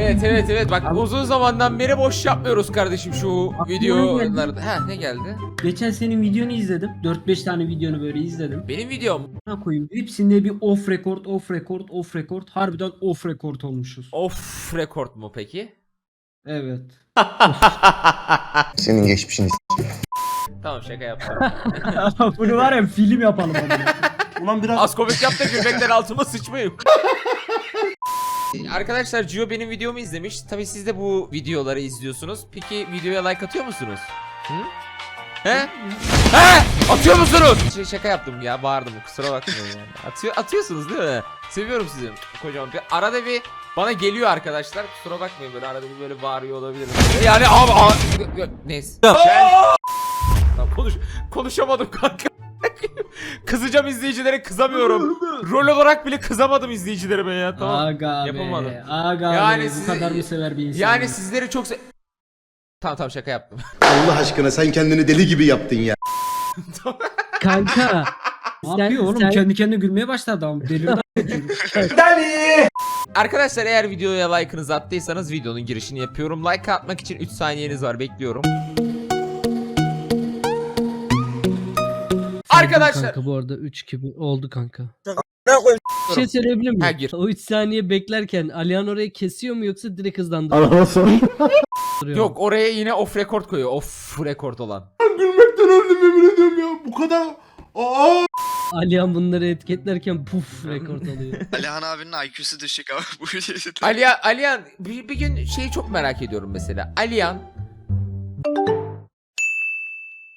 Evet evet evet bak Abi- uzun zamandan beri boş yapmıyoruz kardeşim şu Aklıma videolarda. Ha ne geldi? Geçen senin videonu izledim. 4-5 tane videonu böyle izledim. Benim videom. Ne koyayım? Hepsinde bir off record, off record, off record. Harbiden off record olmuşuz. Of rekord mu peki? Evet. Senin geçmişini Tamam şaka yaptım. Bunu var ya film yapalım. Ulan biraz Az komik yap da gülmekten altıma sıçmayayım. Arkadaşlar Gio benim videomu izlemiş. Tabi siz de bu videoları izliyorsunuz. Peki videoya like atıyor musunuz? Hı? He? He? Atıyor musunuz? Şey, şaka yaptım ya bağırdım kusura bakmayın yani. Atıyor, atıyorsunuz değil mi? Seviyorum sizi. Kocaman bir arada bir bana geliyor arkadaşlar. Kusura bakmayın böyle arada bir böyle bağırıyor olabilirim. Yani abi, abi neyse. Tamam, konuş konuşamadım kanka. Kızacağım izleyicilere kızamıyorum. Rol olarak bile kızamadım izleyicilerime ya tamam. Aga be. Yapamadım. Aga Yani be. sizi- Bu kadar mı sever bir insan? Yani ya? sizleri çok se- Tamam tamam şaka yaptım. Allah aşkına sen kendini deli gibi yaptın ya. Kanka. Ne yapıyor oğlum? sen- Kendi kendine gülmeye başladı adam. Delirdi. Arkadaşlar eğer videoya like'ınızı attıysanız videonun girişini yapıyorum. Like atmak için 3 saniyeniz var bekliyorum. Arkadaşlar Kanka bu arada 3 gibi oldu kanka. Bir şey söyleyebilir miyim? Ha, gir. O 3 saniye beklerken Alihan orayı kesiyor mu yoksa direkt hızlandırıyor mu? yok oraya yine off record koyuyor. Off record olan. gülmekten öldüm yemin ediyorum ya. Bu kadar Aa! Alihan bunları etiketlerken puf rekord alıyor. Alihan abinin IQ'su düşük abi bu. Aliyan, Aliyan bir, bir gün şeyi çok merak ediyorum mesela. Aliyan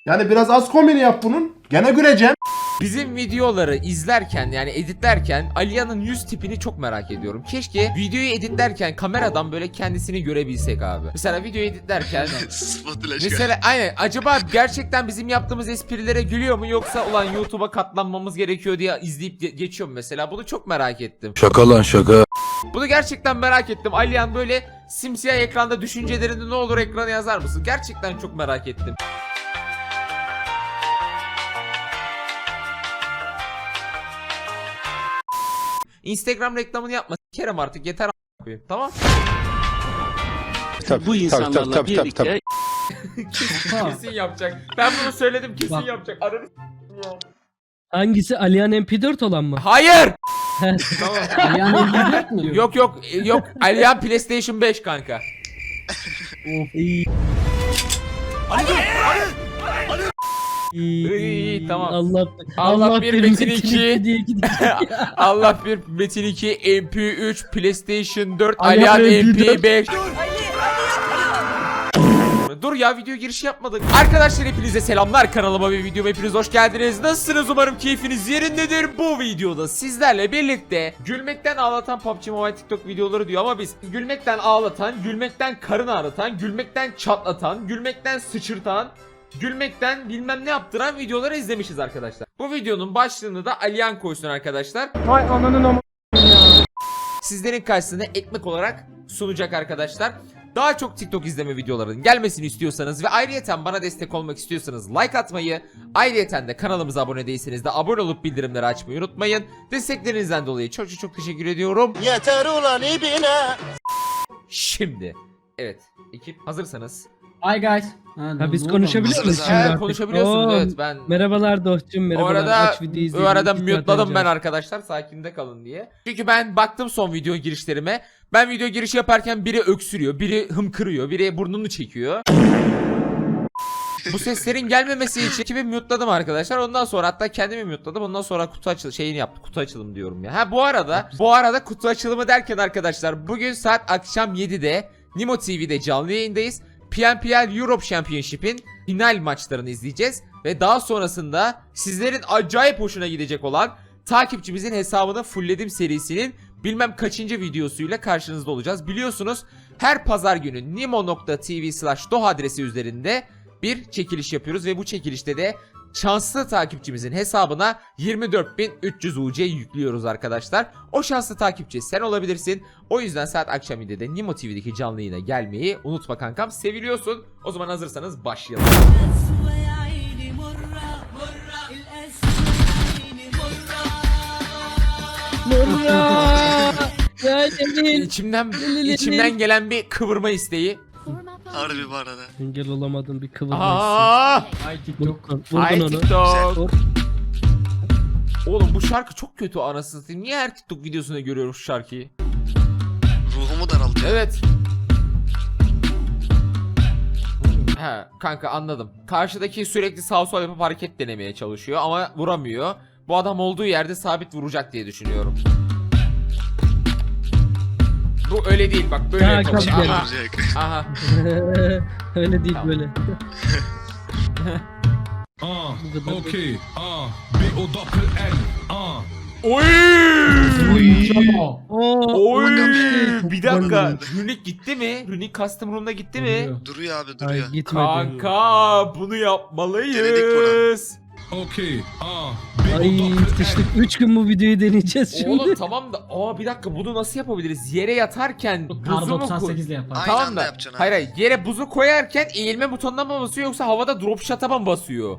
Yani biraz az komedi yap bunun. Gene güleceğim. bizim videoları izlerken yani editlerken Aliyan'ın yüz tipini çok merak ediyorum. Keşke videoyu editlerken kameradan böyle kendisini görebilsek abi. Mesela videoyu editlerken Mesela aynen acaba gerçekten bizim yaptığımız esprilere gülüyor mu yoksa ulan YouTube'a katlanmamız gerekiyor diye izleyip ge- geçiyor mu mesela bunu çok merak ettim. Şaka lan şaka. Bunu gerçekten merak ettim. Aliyan böyle simsiyah ekranda düşüncelerini ne olur ekrana yazar mısın? Gerçekten çok merak ettim. Instagram reklamını yapma. Kerem artık yeter koyayım. Tamam? Tabii, bu insanlarla tabii, tabii, tabii, birlikte tabii. kesin yapacak. Ben bunu söyledim kesin Bak. yapacak. Aranı. Hangisi Alihan MP4 olan mı? Hayır. tamam. Yani 54 mü? Yok yok yok Aliyan PlayStation 5 kanka. İyi, İyi, tamam. Allah Allah bir, Metin iki. diye gidiyor. Allah bir Metin 2 MP3 PlayStation 4 Aliyan Aliyan MP4. MP5 Dur ya video girişi yapmadık. Arkadaşlar hepinize selamlar kanalıma ve videoma hepiniz hoş geldiniz. Nasılsınız umarım keyfiniz yerindedir. Bu videoda sizlerle birlikte gülmekten ağlatan PUBG Mobile TikTok videoları diyor ama biz gülmekten ağlatan, gülmekten karın ağrıtan, gülmekten çatlatan, gülmekten sıçırtan Gülmekten bilmem ne yaptıran videoları izlemişiz arkadaşlar. Bu videonun başlığını da Aliyan koysun arkadaşlar. Vay ananın ama. Sizlerin karşısına ekmek olarak sunacak arkadaşlar. Daha çok TikTok izleme videolarının gelmesini istiyorsanız ve ayrıyeten bana destek olmak istiyorsanız like atmayı, ayrıyeten de kanalımıza abone değilseniz de abone olup bildirimleri açmayı unutmayın. Desteklerinizden dolayı çok çok çok teşekkür ediyorum. Yeter ulan ibine. Şimdi, evet ekip hazırsanız. Hi guys. Ha biz ne oldu? şimdi Evet artık? konuşabiliyorsunuz Oo, evet ben Merhabalar dostum O merhabalar. arada Aç videoyu bu arada saat mute'ladım ben arkadaşlar sakinde kalın diye. Çünkü ben baktım son video girişlerime. Ben video girişi yaparken biri öksürüyor, biri hımkırıyor, biri burnunu çekiyor. Bu seslerin gelmemesi için ekibi mute'ladım arkadaşlar. Ondan sonra hatta kendimi mute'ladım. Ondan sonra kutu açıl şeyini yaptı. Kutu açılımı diyorum ya. Ha bu arada bu arada kutu açılımı derken arkadaşlar bugün saat akşam 7'de Nimo TV'de canlı yayındayız. PNPL Europe Championship'in final maçlarını izleyeceğiz. Ve daha sonrasında sizlerin acayip hoşuna gidecek olan takipçimizin hesabını fullledim serisinin bilmem kaçıncı videosuyla karşınızda olacağız. Biliyorsunuz her pazar günü nimo.tv slash doha adresi üzerinde bir çekiliş yapıyoruz ve bu çekilişte de şanslı takipçimizin hesabına 24.300 UC yüklüyoruz arkadaşlar. O şanslı takipçi sen olabilirsin. O yüzden saat akşam 7'de Nimo TV'deki canlı yayına gelmeyi unutma kankam. Seviliyorsun. O zaman hazırsanız başlayalım. İçimden içimden gelen bir kıvırma isteği. Harbi bu arada. Engel olamadın bir kıvırma Aa! Ay TikTok. Vurdun Ay onu. TikTok. Oğlum bu şarkı çok kötü anasını satayım. Niye her TikTok videosunda görüyorum şu şarkıyı? Ruhumu daraltıyor. Evet. He kanka anladım. Karşıdaki sürekli sağ sol yapıp hareket denemeye çalışıyor ama vuramıyor. Bu adam olduğu yerde sabit vuracak diye düşünüyorum. Bu öyle değil bak böyle Ya, yapalım. Aha, aha. Öyle değil Tamam. böyle. Ah, okay. Ah, B O doppel N. Ah. Oy! Oo, Oy! Bir dakika. Runik gitti mi? Runik custom room'da gitti mi? Duruyor abi Ay, duruyor. gitmedi. Kanka bunu Denedik yapmalıyız. Okay. Ah, Ay sıçtık. N. 3 gün bu videoyu deneyeceğiz şimdi. Oğlum tamam da aa bir dakika bunu nasıl yapabiliriz? Yere yatarken Kar buzu mu koy? 98 ile yapar. Aynı Tamam anda da yapacaksın hayır ha. hayır yere buzu koyarken eğilme butonuna mı basıyor yoksa havada drop shot'a mı basıyor?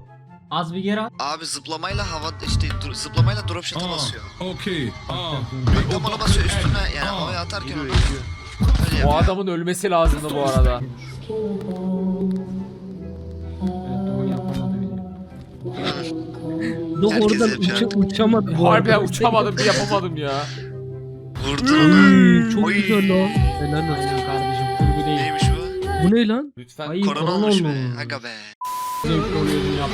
Az bir geri al. Abi zıplamayla hava işte dur- zıplamayla drop shot'a basıyor. okay. Ah, Bak B O tam ona basıyor üstüne yani Ah. havaya atarken onu. Öyle O yapıyor. adamın ölmesi lazımdı bu arada. Doh Herkes oradan yapıyor. uça, uçamadı bu Harbiden arada. uçamadım bir yapamadım ya. Vurdu onu. Çok Oy. güzel lan. Helal olsun. Aynen kardeşim kurgu değil. Neymiş bu? Bu ne lan? Lütfen. Ay, Korona korona olmuş be. olmuş. Aga be. Zevkli ya.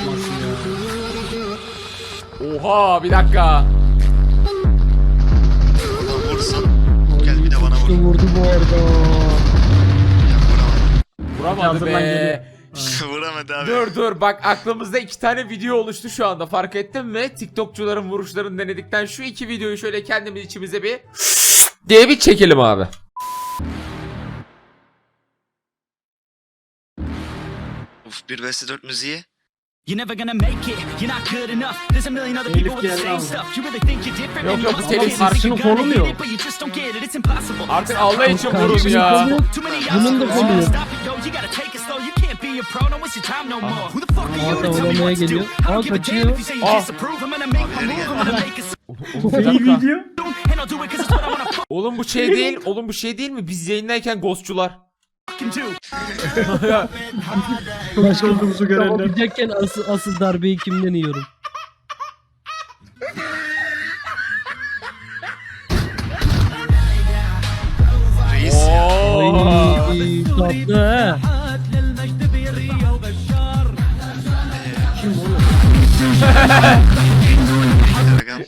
Oha bir dakika. Ulan vursun. Gel bir de bana İşte vur. vurdu bu arada. Ya vuramadı. Vuramadı Hazırlan be. geliyor. Vuramadı abi. Dur dur bak aklımızda iki tane video oluştu şu anda fark ettin mi? TikTokçuların vuruşlarını denedikten şu iki videoyu şöyle kendimiz içimize bir diye bir çekelim abi. Uf 1 vs 4 müziği. You're never gonna make it, you're not good enough. There's a million other people with the same stuff. You really think you're different Yok, yok, it, it's impossible. Artık Allah için vurun ya. Bunun da obstacles, kolu yok. stop it, yo. You gotta take it slow. You can't be a pro, don't waste your time no more. Who the fuck are you Aa, to tell me oynamaya what to do? geliyor. Aa, don't give a damn kaçıyor. if you say you Aa. disapprove. I'm gonna make my move, I'm gonna make it İyi video. Oğlum bu şey değil. Oğlum bu şey değil mi? Biz yayındayken ghostçular. Başka olduğumuzu görenler. Yapabilecekken asıl, asıl darbeyi kimden yiyorum? Reis tatlı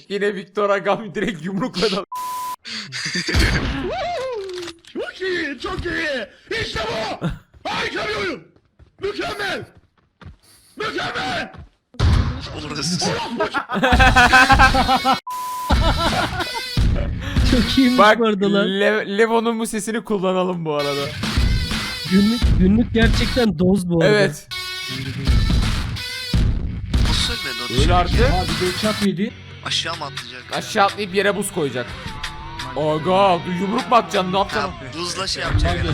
Yine Victor Agam direkt yumrukladı. Çok iyi, çok iyi. İşte bu. Harika bir oyun. Mükemmel. Mükemmel. Olur ısırsın. Çok iyiymiş Bak bu arada lan. Le- Levo'nun bu sesini kullanalım bu arada. Günlük, günlük gerçekten doz bu arada. Evet. Düşük artık. ya? Abi de çat yedi. Aşağı mı atlayacak? Aşağı atlayıp yere buz koyacak. Aga yumruk mu atacaksın ne yapacaksın? buzla şey yapacak.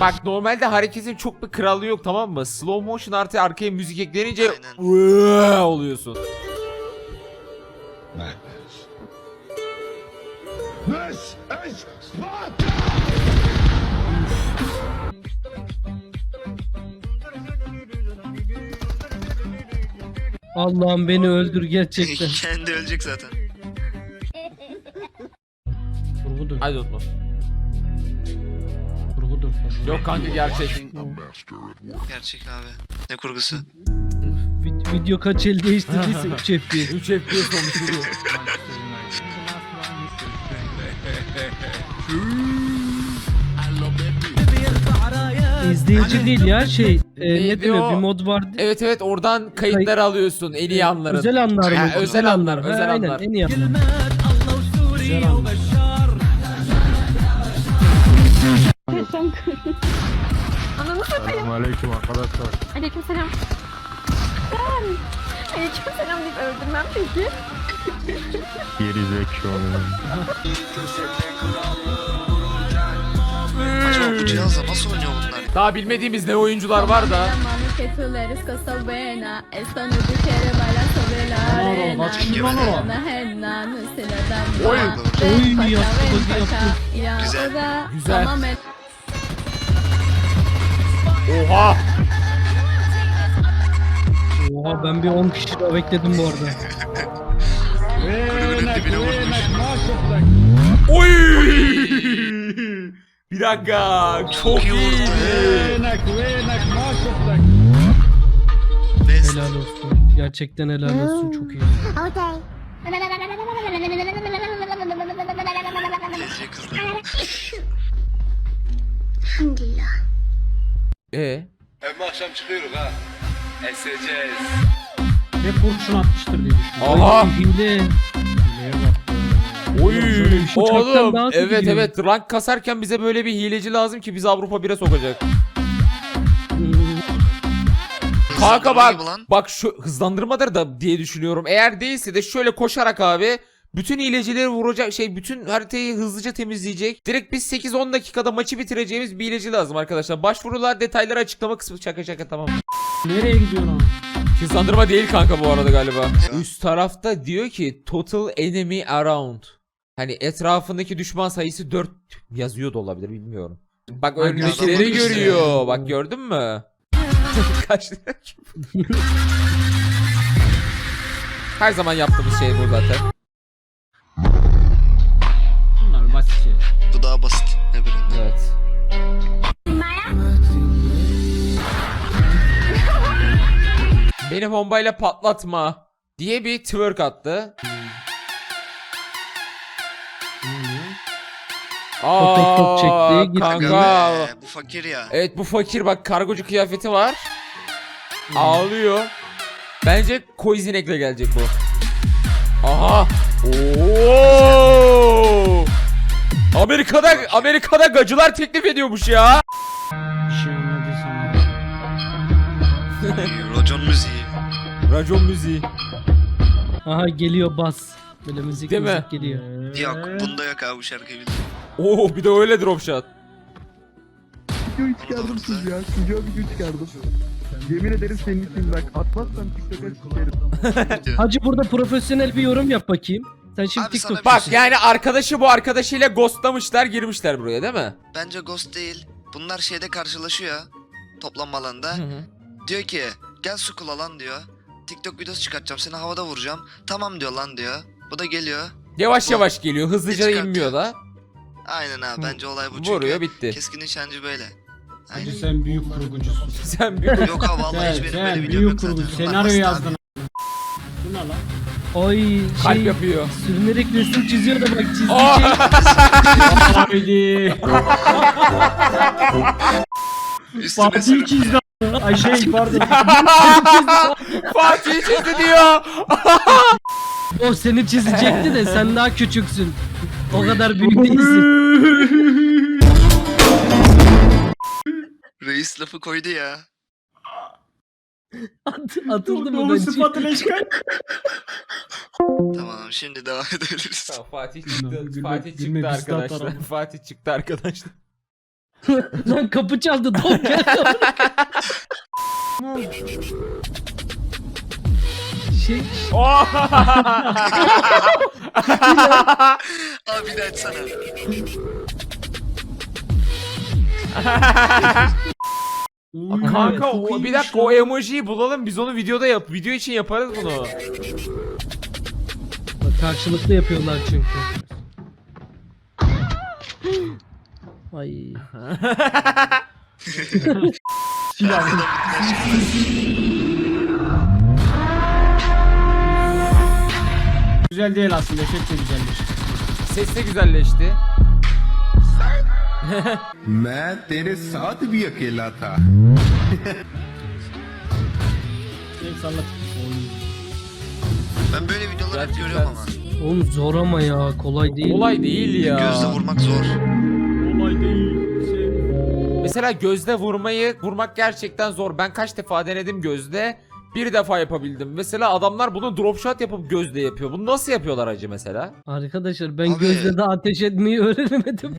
Bak normalde hareketin çok bir krallığı yok tamam mı? Slow motion artı arkaya müzik eklenince oluyorsun. This is Sparta. Allah'ım beni öldür gerçekten. Kendi ölecek zaten. Kurgudur. Hadi unutma. Kurgudur. Yok kanka gerçek. Gerçek abi. Ne kurgusu? Vid- video kaç el değiştirdiyse 3 FPS. 3 FPS olmuş video. İzleyici değil ya şey. E, Neydi ne deniyor o? bir mod vardı. Evet evet oradan kayıtları alıyorsun en iyi anların. Özel anlar mı? Ha, özel anlar, Ha, özel aynen, anlar. en iyi anlar. Anlar. Ananı satayım. Aleyküm arkadaşlar. Aleykümselam. Aleykümselam deyip öldürmem peki. Geri zekalı. Acaba bu cihazla nasıl oynuyor? Daha bilmediğimiz ne oyuncular var da. Oy. Oy, yaptı. Y Güzel. Güzel. Oha. Oha ben bir 10 kişi daha bekledim bu arada. Kulübünün dibine vurmuş. Oy. Bir dakika. Çok iyiydi. Helal olsun. Gerçekten helal olsun çok iyi. Gezici kızlar. E Ve kurşun atmıştır diye düşünüyorum. Aha. Ay, hile. Hileye bak. Oy. Bir şey uçaktan Oğlum evet gidiyor. evet rank kasarken bize böyle bir hileci lazım ki bizi Avrupa 1'e sokacak. Kanka Hızlandırma gibi bak lan. bak şu hızlandırmadır da diye düşünüyorum. Eğer değilse de şöyle koşarak abi bütün hilecileri vuracak şey bütün haritayı hızlıca temizleyecek. Direkt biz 8-10 dakikada maçı bitireceğimiz bir hileci lazım arkadaşlar. Başvurular detayları açıklama kısmı şaka şaka tamam. Nereye gidiyorsun abi? Hızlandırma değil kanka bu arada galiba. Üst tarafta diyor ki total enemy around. Hani etrafındaki düşman sayısı 4 yazıyor da olabilir bilmiyorum. Bak önündekileri görüyor. Bak gördün mü? Kaç? Her zaman yaptığımız şey bu zaten. Bunlar basit şey. Bu daha basit. Öbüründen. Evet. Beni bombayla patlatma diye bir twerk attı. Fotoğraf çekti, gitti. kanka. Aga be, bu fakir ya. Evet bu fakir bak kargocu kıyafeti var. Ağlıyor. Bence Koizinek'le gelecek bu. Aha. Oo. Amerika'da Amerika'da gacılar teklif ediyormuş ya. Bir şey anladıysam. Rocon müziği. Racon müziği. Aha geliyor bas. Böyle müzik Değil mi? müzik geliyor. Yok bunda yok abi bu şarkıyı bildim. Oo bir de öyle drop shot. Videoyu çıkardım siz ya. Çocuğa video çıkardım. Yemin ederim senin için bak atmazsan TikTok'a sikerim. Hacı burada profesyonel bir yorum yap bakayım. Sen şimdi Abi sana TikTok bir Bak şey- yani arkadaşı bu arkadaşıyla ghostlamışlar girmişler buraya değil mi? Bence Ghost değil. Bunlar şeyde karşılaşıyor. Toplanma alanında. Hı hı. Diyor ki gel su kula lan diyor. TikTok videosu çıkartacağım seni havada vuracağım. Tamam diyor lan diyor. Bu da geliyor. Yavaş Bu- yavaş geliyor hızlıca inmiyor da. Aynen abi bence olay bu çünkü. Vuruyor bitti. Keskin nişancı böyle. Hacı Aynen. sen büyük kurgucusun. Sen bir Yok abi vallahi hiç Sen, benim sen böyle videom büyük yok zaten. kurgucu. Bunlar Senaryo basit abi. yazdın. Bu ne lan? Ay şey kalp yapıyor. sürünerek resim çiziyor da bak çizdiği şey. Haydi. Fatih sürüp- çizdi. Ay şey pardon. Fatih çizdi diyor. O seni çizecekti de sen daha küçüksün. O kadar büyük değilsin. Reis lafı koydu ya. At, atıldı mı Dolu bence? sıfatı leşkan. Tamam şimdi devam edebiliriz. Tamam, Fatih çıktı. Gülme- Fatih gülme çıktı de arkadaşlar. atarım. Fatih çıktı arkadaşlar. Lan kapı çaldı. Don gel. şey Abi bir de açsana. Kanka o, bir dakika o emojiyi bulalım biz onu videoda yap. Video için yaparız bunu. Bak, karşılıklı yapıyorlar çünkü. Ay. Güzel değil aslında. Çok da güzelmiş. Ses de güzelleşti. मैं तेरे साथ भी अकेला था Gel sallat. Ben böyle videoları hep Gerçekten. görüyorum ama. Oğlum zor ama ya. Kolay değil. Kolay değil ya. Gözle vurmak zor. Olay değil. Şey. Mesela gözde vurmayı vurmak gerçekten zor. Ben kaç defa denedim gözde. Bir defa yapabildim. Mesela adamlar bunu drop shot yapıp gözde yapıyor. Bunu nasıl yapıyorlar acı mesela? Arkadaşlar ben Abi- gözle de ateş etmeyi öğrenemedim.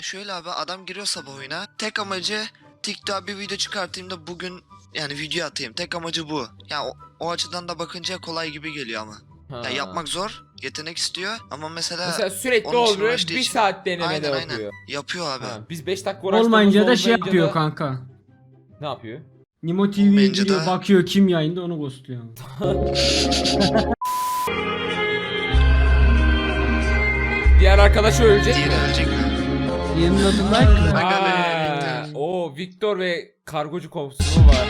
Şöyle abi adam giriyor sabah oyuna. Tek amacı TikTok'a bir video çıkartayım da bugün Yani video atayım. Tek amacı bu. Ya o, o açıdan da bakınca kolay gibi geliyor ama. Ha. Ya yapmak zor. Yetenek istiyor. Ama mesela, Mesela sürekli onun için oluyor. uğraştığı Bir için- saat denemede aynen aynen. yapıyor. Yapıyor abi. Ha, biz 5 dakika uğraştığımızda Olmayınca da şey olmayınca yapıyor da- kanka. Ne yapıyor? Nimo TV'ye Olmayınca giriyor da- bakıyor kim yayında onu ghostluyor. Diğer arkadaş ölecek Diğeri ölecek mi? Adı Nike mı? Aga be, Ha, Victor. o Victor ve kargocu komşusu var.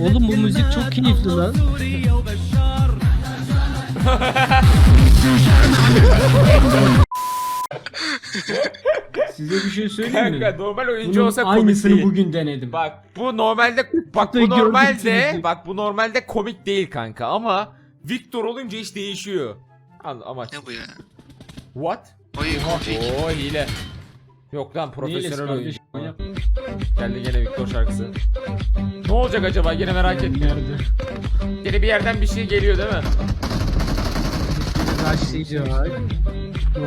Oğlum bu müzik çok keyifli lan. Size bir şey söyleyeyim mi? Kanka normal oyuncu Bunun olsa komik aynısını değil. bugün denedim. Bak bu normalde bak bu Gördüm normalde bak bu normalde komik değil kanka ama Victor olunca iş değişiyor. An amaç. Ne bu ya? What? Oy konfig. Oo hile. Yok lan Neyle profesyonel oyuncu. kardeşim? Geldi gene Victor şarkısı. Ne olacak acaba? Gene merak ettim. Nerede? Gene bir yerden bir şey geliyor değil mi? Başlayacak.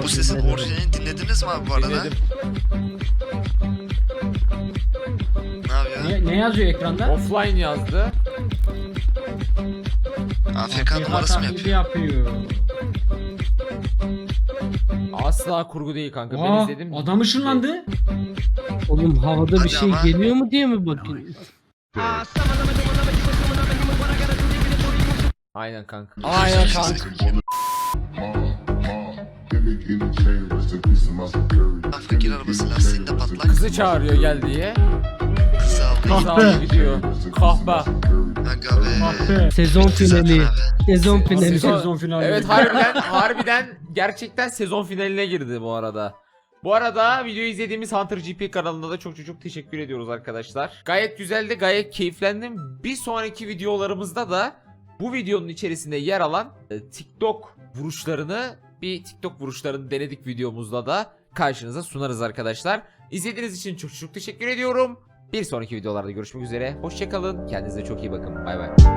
Bu sesin orijinalini dinlediniz mi abi bu arada? Dinledim. Ne yapıyor? Ne, ne yazıyor ekranda? Offline yazdı. AFK numarası mı taklidi yapıyor? yapıyor? Asla kurgu değil kanka. Ben Aa, izledim. adam ışınlandı. Oğlum havada bir Hadi şey ama. geliyor mu diye mi bakayım? Aynen kanka. Aynen kanka. Fakir arabası lastiğinde patlak. Kızı çağırıyor gel diye. Kızı aldı. Gidiyor. Kahpe. Aga be. Ah be. Sezon finali. Sezon finali. Sezon- Sezon finali. Evet harbiden harbiden gerçekten sezon finaline girdi bu arada. Bu arada videoyu izlediğimiz Hunter GP kanalında da çok çok çok teşekkür ediyoruz arkadaşlar. Gayet güzeldi, gayet keyiflendim. Bir sonraki videolarımızda da bu videonun içerisinde yer alan e, TikTok vuruşlarını bir TikTok vuruşlarını denedik videomuzda da karşınıza sunarız arkadaşlar. İzlediğiniz için çok çok teşekkür ediyorum. Bir sonraki videolarda görüşmek üzere. Hoşçakalın. Kendinize çok iyi bakın. Bay bay.